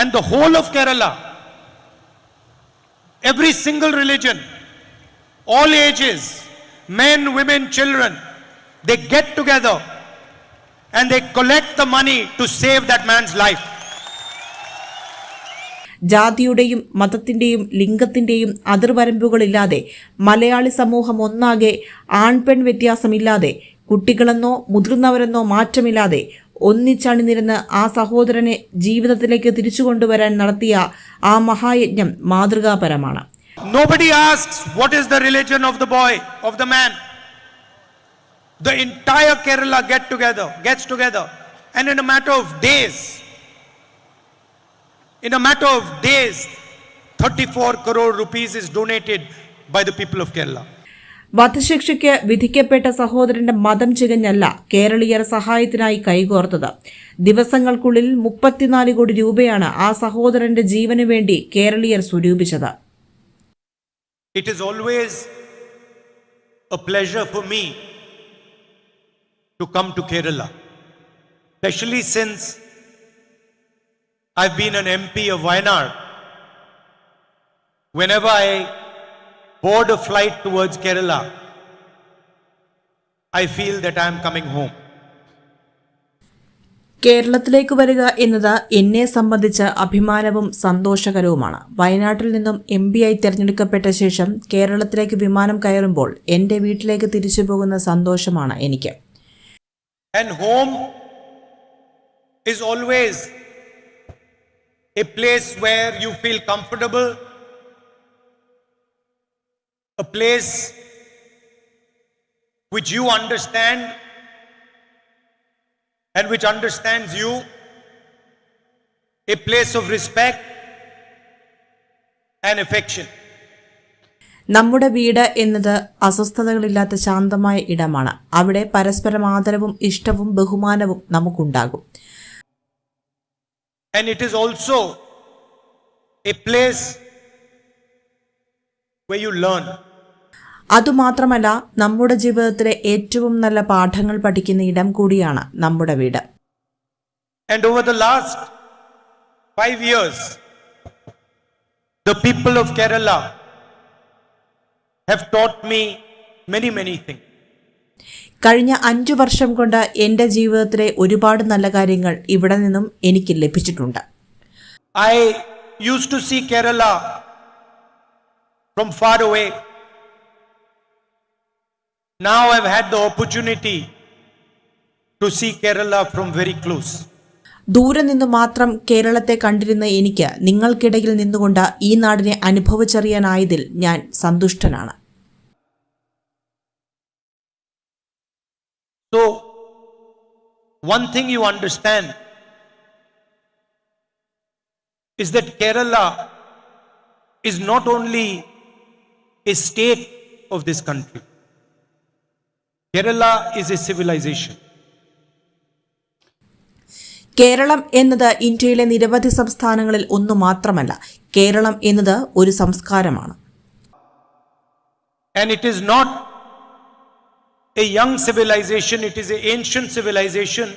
And the whole of Kerala, every single religion, all ages, men, women, children, they get together and they collect the money to save that man's life. ജാതിയുടെയും മതത്തിന്റെയും ലിംഗത്തിന്റെയും അതിർവരമ്പുകളില്ലാതെ മലയാളി സമൂഹം ഒന്നാകെ ആൺപെൺ വ്യത്യാസമില്ലാതെ കുട്ടികളെന്നോ മുതിർന്നവരെന്നോ മാറ്റമില്ലാതെ ഒന്നിച്ചണിനിരുന്ന് ആ സഹോദരനെ ജീവിതത്തിലേക്ക് തിരിച്ചുകൊണ്ടുവരാൻ നടത്തിയ ആ മഹായജ്ഞം മാതൃകാപരമാണ് Nobody asks what is the religion of the boy, of the man. The entire Kerala get together, gets together, and in a matter of days, in a matter of days, 34 crore rupees is donated by the people of Kerala. വധശിക്ഷയ്ക്ക് വിധിക്കപ്പെട്ട സഹോദരന്റെ മതം ചികഞ്ഞല്ല കേരളീയർ സഹായത്തിനായി കൈകോർത്തത് ദിവസങ്ങൾക്കുള്ളിൽ മുപ്പത്തിനാല് കോടി രൂപയാണ് ആ സഹോദരന്റെ ജീവനു വേണ്ടി കേരളീയർ സ്വരൂപിച്ചത് It is always a pleasure for me to come to Kerala, especially since I've been an MP of Wayanad. Whenever I board a flight towards Kerala, I feel that I am coming home. കേരളത്തിലേക്ക് വരിക എന്നത് എന്നെ സംബന്ധിച്ച് അഭിമാനവും സന്തോഷകരവുമാണ്. വയനാട്ടിൽ നിന്നും M ആയി തിരഞ്ഞെടുക്കപ്പെട്ട ശേഷം കേരളത്തിലേക്ക് വിമാനം കയറുമ്പോൾ എന്റെ വീട്ടിലേക്ക് തിരിച്ചു പോകുന്ന സന്തോഷമാണ് എനിക്ക്. Is always a place where you feel comfortable, a place which you understand and which understands you, a place of respect and affection. നമ്മുടെ വീട് എന്നത് അസ്വസ്ഥതകളില്ലാത്ത ശാന്തമായ ഇടമാണ് അവിടെ പരസ്പരം ആദരവും ഇഷ്ടവും ബഹുമാനവും നമുക്കുണ്ടാകും And it is also a place where you learn. അതുമാത്രമല്ല നമ്മുടെ ജീവിതത്തിലെ ഏറ്റവും നല്ല പാഠങ്ങൾ പഠിക്കുന്ന ഇടം കൂടിയാണ് നമ്മുടെ വീട് And over the last five years, the people of Kerala have taught me many, many things. കഴിഞ്ഞ അഞ്ചു വർഷം കൊണ്ട് എന്റെ ജീവിതത്തിലെ ഒരുപാട് നല്ല കാര്യങ്ങൾ ഇവിടെ നിന്നും എനിക്ക് ലഭിച്ചിട്ടുണ്ട് I use to see Kerala from far away. Now I've had the opportunity to see Kerala from very close. ദൂരെ നിന്ന് മാത്രം കേരളത്തെ കണ്ടിരുന്ന എനിക്ക് നിങ്ങൾക്കിടയിൽ നിന്നുകൊണ്ട് ഈ നാടിനെ അനുഭവിച്ചറിയാനായതിൽ ഞാൻ സന്തുഷ്ടനാണ് So, one thing you understand is that Kerala is not only a state of this country, Kerala is a civilization. Keralam എന്നത് ഇന്ത്യയിലെ നിരവധി സംസ്ഥാനങ്ങളിൽ ഒന്നു മാത്രമല്ല കേരളം എന്നത് ഒരു സംസ്കാരമാണ് And it is not a young civilization, it is an ancient civilization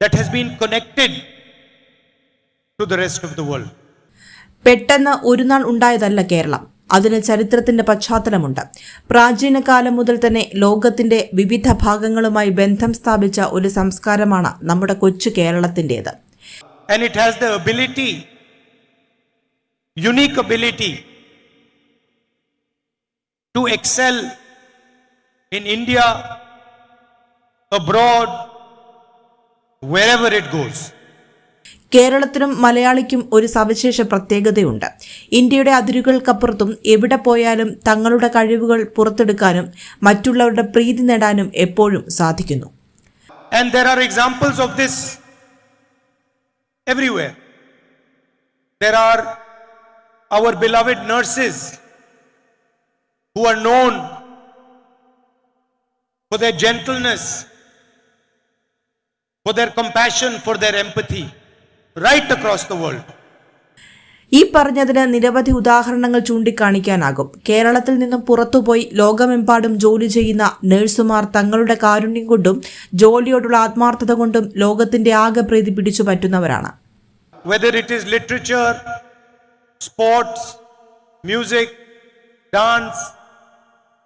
that has been connected to the rest of the world. പെട്ടെന്ന് ഒരു നാൾ ഉണ്ടായതല്ല കേരളം അതിന് ചരിത്രത്തിന്റെ പശ്ചാത്തലമുണ്ട് പ്രാചീന കാലം മുതൽ തന്നെ ലോകത്തിന്റെ വിവിധ ഭാഗങ്ങളുമായി ബന്ധം സ്ഥാപിച്ച ഒരു സംസ്കാരമാണ് നമ്മുടെ കൊച്ചു കേരളത്തിന്റെത് wherever it goes. കേരളത്തിനും മലയാളിക്കും ഒരു സവിശേഷ പ്രത്യേകതയുണ്ട്. ഇന്ത്യയുടെ അതിരുകൾക്കപ്പുറത്തും എവിടെ പോയാലും തങ്ങളുടെ കഴിവുകൾ പുറത്തെടുക്കാനും മറ്റുള്ളവരുടെ പ്രീതി നേടാനും എപ്പോഴും സാധിക്കുന്നു. For their compassion, for their empathy. Right across the world. ഈ പറഞ്ഞതിന് നിരവധി ഉദാഹരണങ്ങൾ ചൂണ്ടിക്കാണിക്കാനാകും കേരളത്തിൽ നിന്നും പുറത്തുപോയി ലോകമെമ്പാടും ജോലി ചെയ്യുന്ന നഴ്സുമാർ തങ്ങളുടെ കാരുണ്യം കൊണ്ടും ജോലിയോടുള്ള ആത്മാർത്ഥത കൊണ്ടും ലോകത്തിന്റെ ആകെ പ്രീതി പിടിച്ചു പറ്റുന്നവരാണ് whether it is literature, sports, music, dance,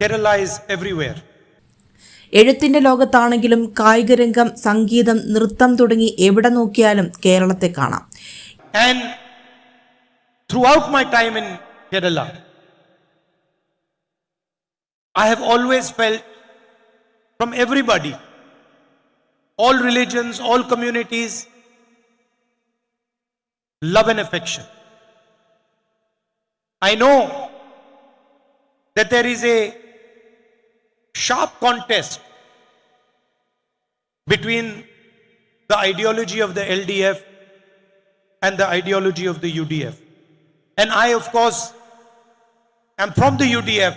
Kerala is everywhere. എഴുത്തിന്റെ ലോകത്താണെങ്കിലും കായികരംഗം സംഗീതം നൃത്തം തുടങ്ങി എവിടെ നോക്കിയാലും കേരളത്തെ കാണാം And throughout my time in Kerala, I have always felt from everybody, all religions, all communities, love and affection. I know that there is a sharp contest between the ideology of the LDF and the ideology of the UDF. And I, of course, am from the UDF,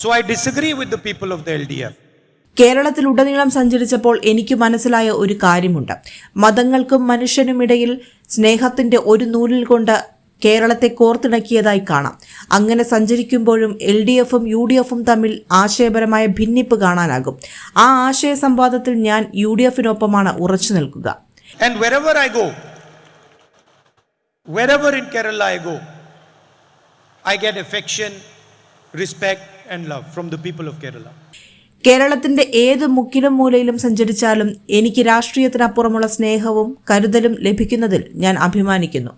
so I disagree with the people of the LDF. കേരളത്തിലുടനീളം സഞ്ചരിച്ചപ്പോൾ എനിക്ക് മനസ്സിലായ ഒരു കാര്യമുണ്ട് മതങ്ങൾക്കും മനുഷ്യനുമിടയിൽ സ്നേഹത്തിന്റെ ഒരു നൂലിൽ കൊണ്ട് കേരളത്തെ കോർത്തിണക്കിയതായി കാണാം. അങ്ങനെ സഞ്ചരിക്കുമ്പോഴും എൽ ഡി എഫും യു ഡി എഫും തമ്മിൽ ആശയപരമായ ഭിന്നിപ്പ് കാണാനാകും. ആ ആശയ സംവാദത്തിൽ ഞാൻ യു ഡി എഫിനൊപ്പമാണ് ഉറച്ചു നിൽക്കുക. And wherever I go, wherever in Kerala I go, I get affection, respect, and love from the people of Kerala. കേരളത്തിന്റെ ഏത് മുക്കിലും മൂലയിലും സഞ്ചരിച്ചാലും എനിക്ക് രാഷ്ട്രീയത്തിനപ്പുറമുള്ള സ്നേഹവും കരുതലും ലഭിക്കുന്നതിൽ ഞാൻ അഭിമാനിക്കുന്നു.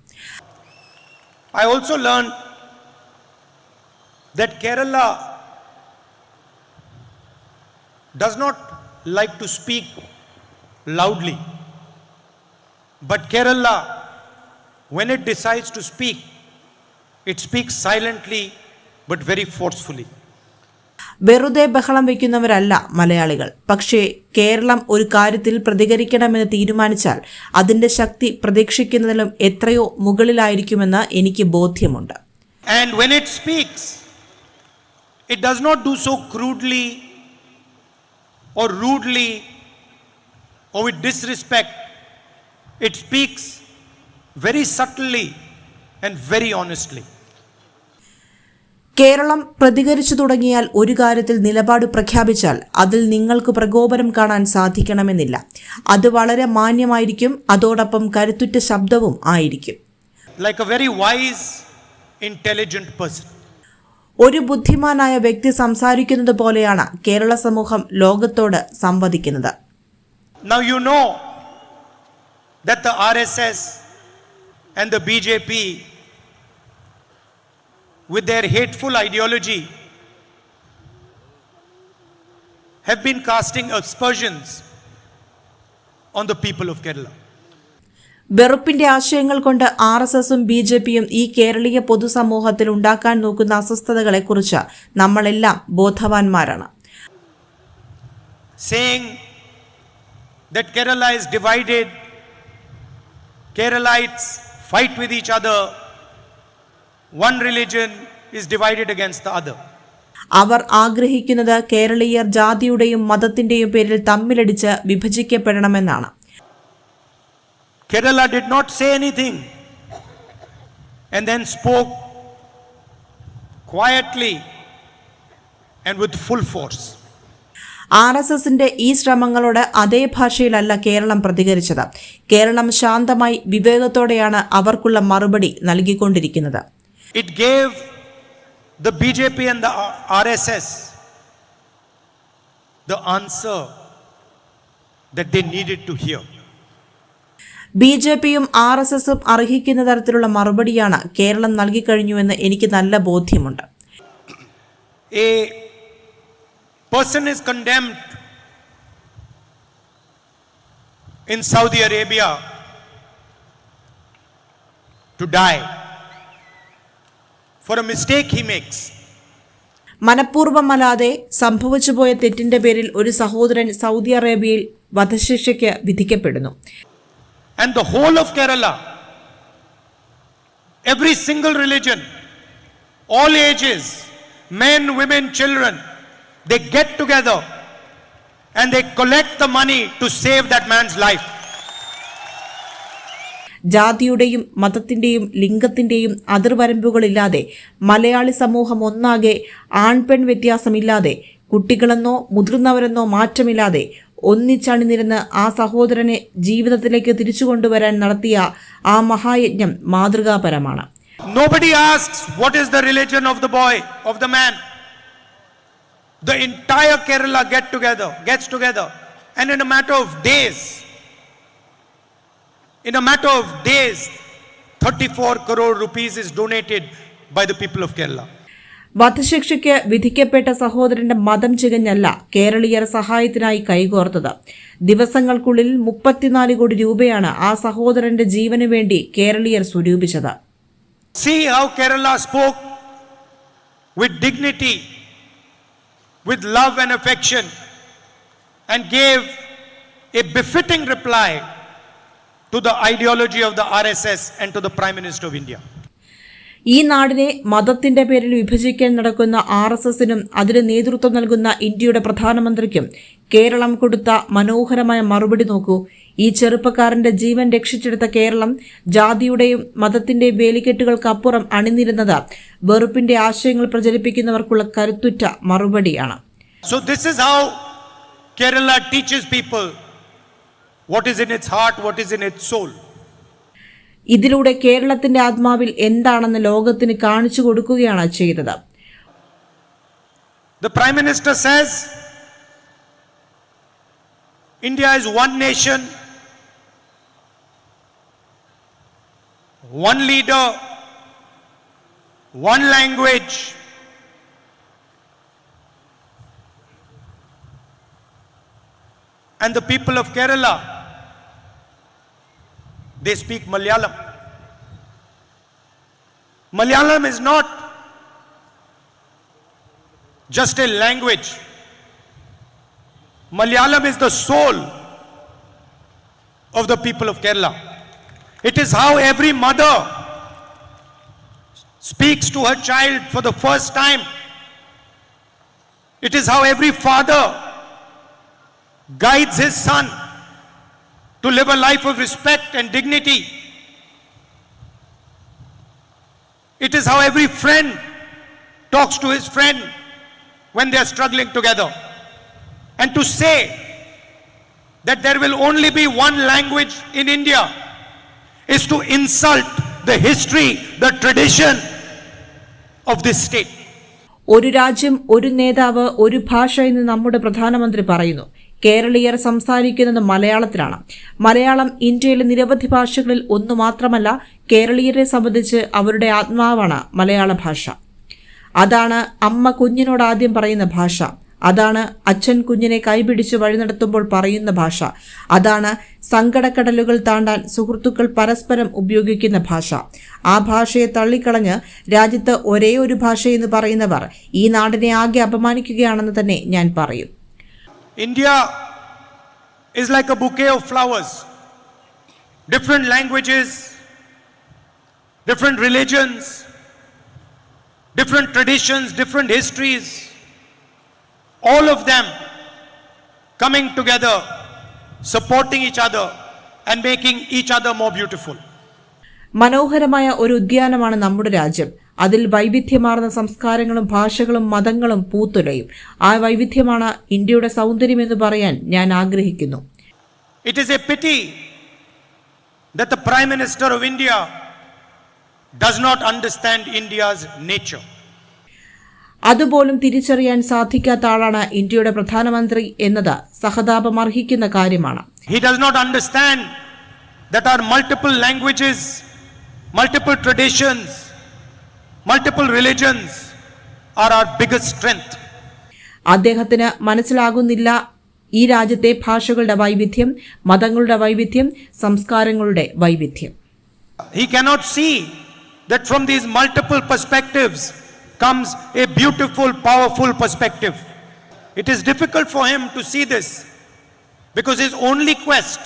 I also learned that Kerala does not like to speak loudly. But Kerala, when it decides to speak, it speaks silently but very forcefully. വെറുതെ ബഹളം വയ്ക്കുന്നവരല്ല മലയാളികൾ പക്ഷേ കേരളം ഒരു കാര്യത്തിൽ പ്രതികരിക്കണമെന്ന് തീരുമാനിച്ചാൽ അതിന്റെ ശക്തി പ്രതീക്ഷിക്കുന്നതിലും എത്രയോ മുകളിലായിരിക്കുമെന്ന് എനിക്ക് ബോധ്യമുണ്ട് And when it speaks, it does not do so crudely or rudely or with disrespect. It speaks very subtly and very honestly. Keralam പ്രതികരിച്ചു തുടങ്ങിയാൽ ഒരു കാര്യത്തിൽ നിലപാട് പ്രഖ്യാപിച്ചാൽ അതിൽ നിങ്ങൾക്ക് പ്രകോപനം കാണാൻ സാധിക്കണമെന്നില്ല. അത് വളരെ മാന്യമായിരിക്കും അതോടൊപ്പം കരുത്തുറ്റ ശബ്ദവും ആയിരിക്കും. Like a very wise person ഒരു ബുദ്ധിമാനായ വ്യക്തി സംസാരിക്കുന്നത് പോലെയാണ് കേരള സമൂഹം ലോകത്തോട് സംവദിക്കുന്നത്. Now you know that the RSS and the BJP, with their hateful ideology, have been casting aspersions on the people of Kerala. വെറുപ്പിന്റെ ആശയങ്ങൾ കൊണ്ട് ആർ എസ് എസും ബി ജെ പിയും ഈ കേരളീയ പൊതുസമൂഹത്തിൽ ഉണ്ടാക്കാൻ നോക്കുന്ന അസ്വസ്ഥതകളെക്കുറിച്ച് നമ്മളെല്ലാം ബോധവാന്മാരാണ് saying that Kerala is divided, Keralites fight with each other, one religion is divided against the other. അവർ ആഗ്രഹിക്കുന്നത് കേരളീയർ ജാതിയുടെയും മതത്തിന്റെയും പേരിൽ തമ്മിലടിച്ച് വിഭജിക്കപ്പെടണമെന്നാണ് Kerala did not say anything and then spoke quietly and with full force. R S എസിന്റെ ഈ ശ്രമങ്ങളോട് അതേ ഭാഷയിലല്ല കേരളം പ്രതികരിച്ചത് കേരളം ശാന്തമായി വിവേകത്തോടെയാണ് അവർക്കുള്ള മറുപടി നൽകിക്കൊണ്ടിരിക്കുന്നത് It gave the BJP and the RSS the answer that they needed to hear. B J പിയും ആർ എസ് എസും അർഹിക്കുന്ന തരത്തിലുള്ള മറുപടിയാണ് കേരളം നൽകിക്കഴിഞ്ഞുവെന്ന് എനിക്ക് നല്ല ബോധ്യമുണ്ട് A person is condemned in Saudi Arabia to die for a mistake he makes. മനഃപൂർവമല്ലാതെ സംഭവിച്ചുപോയ തെറ്റിന്റെ പേരിൽ ഒരു സഹോദരൻ സൗദി അറേബ്യയിൽ വധശിക്ഷയ്ക്ക് വിധിക്കപ്പെടുന്നു And the whole of Kerala, every single religion, all ages, men, women, children, they get together and they collect the money to save that man's life. ജാതിയുടെയും മതത്തിന്റെയും ലിംഗത്തിന്റെയും അതിർവരമ്പുകളില്ലാതെ മലയാളി സമൂഹം ഒന്നാകെ ആൺപെൺ വ്യത്യാസമില്ലാതെ കുട്ടികളെന്നോ മുതിർന്നവരെന്നോ മാറ്റമില്ലാതെ ഒന്നിച്ചണിനിരുന്ന് ആ സഹോദരനെ ജീവിതത്തിലേക്ക് തിരിച്ചു കൊണ്ടുവരാൻ നടത്തിയ ആ മഹായജ്ഞം മാതൃകാപരമാണ്. The entire Kerala get together, gets together, and in a matter of days, in a matter of days, 34 crore rupees is donated by the people of Kerala. വധശിക്ഷയ്ക്ക് വിധിക്കപ്പെട്ട സഹോദരന്റെ മതം ചികഞ്ഞല്ല കേരളീയർ സഹായത്തിനായി കൈകോർത്തത് ദിവസങ്ങൾക്കുള്ളിൽ മുപ്പത്തിനാല് കോടി രൂപയാണ് ആ സഹോദരന്റെ ജീവന് വേണ്ടി കേരളീയർ സ്വരൂപിച്ചത് See how Kerala spoke with dignity, with love and affection, and gave a befitting reply to the ideology of the RSS and to the Prime Minister of India. ഈ നാടിനെ മതത്തിന്റെ പേരിൽ വിഭജിക്കാൻ നടക്കുന്ന ആർ എസ് എസിനും അതിന് നേതൃത്വം നൽകുന്ന ഇന്ത്യയുടെ പ്രധാനമന്ത്രിക്കും കേരളം കൊടുത്ത മനോഹരമായ മറുപടി നോക്കൂ ഈ ചെറുപ്പക്കാരന്റെ ജീവൻ രക്ഷിച്ചെടുത്ത കേരളം ജാതിയുടെയും മതത്തിന്റെയും വേലിക്കെട്ടുകൾക്കപ്പുറം അണിനിരുന്നത് വെറുപ്പിന്റെ ആശയങ്ങൾ പ്രചരിപ്പിക്കുന്നവർക്കുള്ള കരുത്തുറ്റ മറുപടിയാണ് So, this is how Kerala teaches people what is in its heart, what is in its soul. ഇതിലൂടെ കേരളത്തിന്റെ ആത്മാവിൽ എന്താണെന്ന് ലോകത്തിന് കാണിച്ചു കൊടുക്കുകയാണ് ചെയ്തത് The Prime Minister says India is one nation, one leader, one language. And the people of Kerala, they speak Malayalam. Malayalam is not just a language. Malayalam is the soul of the people of Kerala. It is how every mother speaks to her child for the first time. It is how every father guides his son to live a life of respect and dignity. It is how every friend talks to his friend when they are struggling together. And to say that there will only be one language in India is to insult the history, the tradition of this state. ഒരു രാജ്യം ഒരു നേതാവ് ഒരു ഭാഷ എന്ന് നമ്മുടെ പ്രധാനമന്ത്രി പറയുന്നു കേരളീയർ സംസാരിക്കുന്നത് മലയാളത്തിലാണ്. മലയാളം ഇന്ത്യയിലെ നിരവധി ഭാഷകളിൽ ഒന്നു മാത്രമല്ല കേരളീയരെ സംബന്ധിച്ച് അവരുടെ ആത്മാവാണ് മലയാള ഭാഷ. അതാണ് അമ്മ കുഞ്ഞിനോട് ആദ്യം പറയുന്ന ഭാഷ. അതാണ് അച്ഛൻ കുഞ്ഞിനെ കൈപിടിച്ച് വഴി നടത്തുമ്പോൾ പറയുന്ന ഭാഷ. അതാണ് സങ്കടക്കടലുകൾ താണ്ടാൻ സുഹൃത്തുക്കൾ പരസ്പരം ഉപയോഗിക്കുന്ന ഭാഷ. ആ ഭാഷയെ തള്ളിക്കളഞ്ഞ് രാജ്യത്ത് ഒരേ ഒരു ഭാഷയെന്ന് പറയുന്നവർ ഈ നാടിനെ ആകെ അപമാനിക്കുകയാണെന്ന് തന്നെ ഞാൻ പറയും. India is like a bouquet of flowers, different languages, different religions, different traditions, different histories, all of them coming together, supporting each other, and making each other more beautiful. മനോഹരമായ ഒരു ഉദ്യാനമാണ് നമ്മുടെ രാജ്യം അതിൽ വൈവിധ്യമാർന്ന സംസ്കാരങ്ങളും ഭാഷകളും മതങ്ങളും പൂത്തുലയും. ആ വൈവിധ്യമാണ് ഇന്ത്യയുടെ സൗന്ദര്യം എന്ന് പറയാൻ ഞാൻ ആഗ്രഹിക്കുന്നു. It is a pity that the prime minister of India does not understand India's nature അതുപോലും തിരിച്ചറിയാൻ സാധിക്കാത്ത ആളാണ് ഇന്ത്യയുടെ പ്രധാനമന്ത്രി എന്നത് സഹതാപം അർഹിക്കുന്ന കാര്യമാണ്. He does not understand that multiple languages multiple traditions multiple religions are our biggest strength. അദ്ദേഹത്തിന് മനസ്സിലാകുന്നില്ല ഈ രാജ്യത്തെ ഭാഷകളുടെ വൈവിധ്യം മതങ്ങളുടെ വൈവിധ്യം സംസ്കാരങ്ങളുടെ വൈവിധ്യം He cannot see that from these multiple perspectives comes a beautiful, powerful perspective. It is difficult for him to see this because his only quest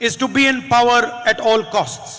is to be in power at all costs.